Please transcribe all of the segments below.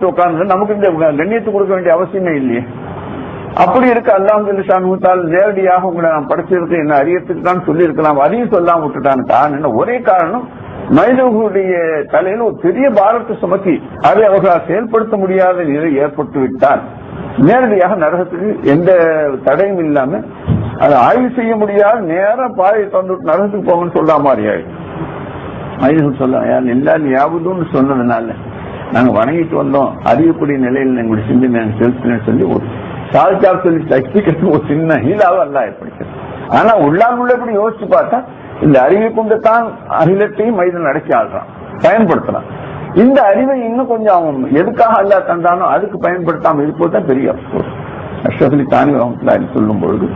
உட்கார்ந்து நமக்கு இந்த கண்ணியத்தை கொடுக்க வேண்டிய அவசியமே இல்லையே அப்படி இருக்க அல்லாஹால் நேரடியாக உங்களை நான் படைச்சிருக்கேன் என்ன அறியத்துக்கு தான் சொல்லி இருக்கலாம் அதையும் சொல்லாம விட்டுட்டான் காரணம் என்ன? ஒரே காரணம் மனிதர்களுடைய தலையில் ஒரு பெரிய பாரத்தை சுமத்தி அதை அவர்களால் செயல்படுத்த முடியாத நிலை ஏற்பட்டு விட்டால் நேரடியாக நரகத்துக்கு எந்த தடையும் இல்லாம அதை ஆய்வு செய்ய முடியாத நேரம் பாயை தந்துட்டு நரகத்துக்கு போகணும்னு சொல்ற மாதிரி ஆயிடும் மனிதர்கள் சொல்ல எல்லாரும் யாவதுன்னு சொன்னதுனால நாங்க வணங்கிட்டு வந்தோம். அறியக்கூடிய நிலையில் எங்களுடைய சிந்தனை செலுத்தினேன்னு சொல்லி ஒரு சாதிச்சா சொல்லி சக்திக்கிறது ஒரு சின்ன ஹீலாவும் அல்ல ஏற்படுகிறது ஆனா உள்ளாங்குள்ளபடி யோசிச்சு பார்த்தா இந்த அறிவை கொண்டு தான் அகிலத்தையும் மனிதன் அடக்கி ஆடுறான் பயன்படுத்துறான். இந்த அறிவை இன்னும் கொஞ்சம் அவன் எதுக்காக அல்லா தந்தானோ அதுக்கு பயன்படுத்தாமல் இருப்பது தான் பெரிய அப்சோஸ். அஷ்ரஃபலி தானி ரஹமத்துல்லாஹி சொல்லும் பொழுது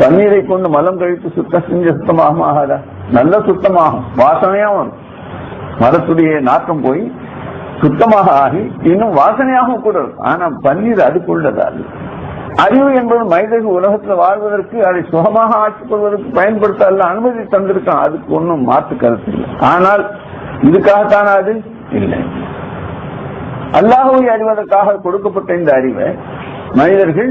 தண்ணீரை கொண்டு மலம் கழித்து சுத்தம் செஞ்ச சுத்தமாகும் ஆகாதா நல்ல சுத்தமாகும். வாசனையாகவும் வரும். மரத்துடைய நாக்கம் போய் சுத்தமாக ஆகி இன்னும் வாசனையாகவும் கூட இருக்கும். ஆனா பன்னீர் அதுக்குள்ளதா அறிவு என்பது மனிதர்கள் உலகத்தில் வாழ்வதற்கு அதை சுகமாக ஆக்கிக் கொள்வதற்கு பயன்படுத்த அல்ல அனுமதி தந்திருக்கான் அதுக்கு ஒன்றும் மாற்று கருத்து இல்லை. ஆனால் இதுக்காகத்தான அது? இல்லை. அல்லாஹுவை அறிவதற்காக கொடுக்கப்பட்ட இந்த அறிவை மனிதர்கள்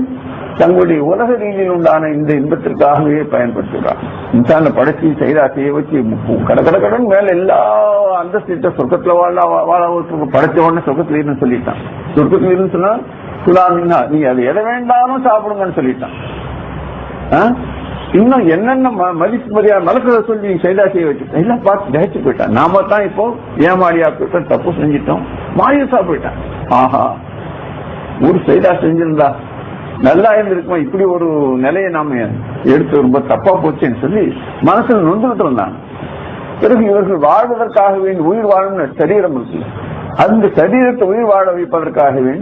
தங்களுடைய உலக ரீதியில் உண்டான இந்த இன்பத்திற்காகவே பயன்படுத்துகிறார். இன்சான படைச்சி செய்தா செய்ய வச்சு கட கடன் மேல எல்லா அந்தஸ்திட்ட சொர்க்கத்துல வாழ வாழ படைச்ச உடனே சொர்க்கத்துல இருந்து சொல்லிட்டான். சொர்க்கத்துல இருந்து சொன்னா சுலாமின்னா நீ அது எதை வேண்டாலும் சாப்பிடுங்கன்னு சொல்லிட்டான். ஆ? இன்னும் என்னென்ன ம- மதிப்பு மரியாதை மலக்கிறத சொல்லி நீ செய்தா செய்ய வச்சுட்டோம் எல்லாம் பார்த்து தயச்சு போயிட்டான். நாம தான் இப்போ ஏமாடியா போயிட்டோம் தப்பு செஞ்சிட்டோம் மாயசா போயிட்டான் ஆஹா. ஒரு செய்தா செஞ்சிருந்தா நல்லா இருந்திருக்கும்? இப்படி ஒரு நிலையை நாம எடுத்து ரொம்ப தப்பா போச்சுன்னு சொல்லி மனசுல நொந்துகிட்டு இருந்தாங்க. பிறகு இவர்கள் வாழ்வதற்காக வேண்டி உயிர் வாழும் சரீரம் இருக்கு. அந்த சரீரத்தை உயிர் வாழ வைப்பதற்காக வேண்டி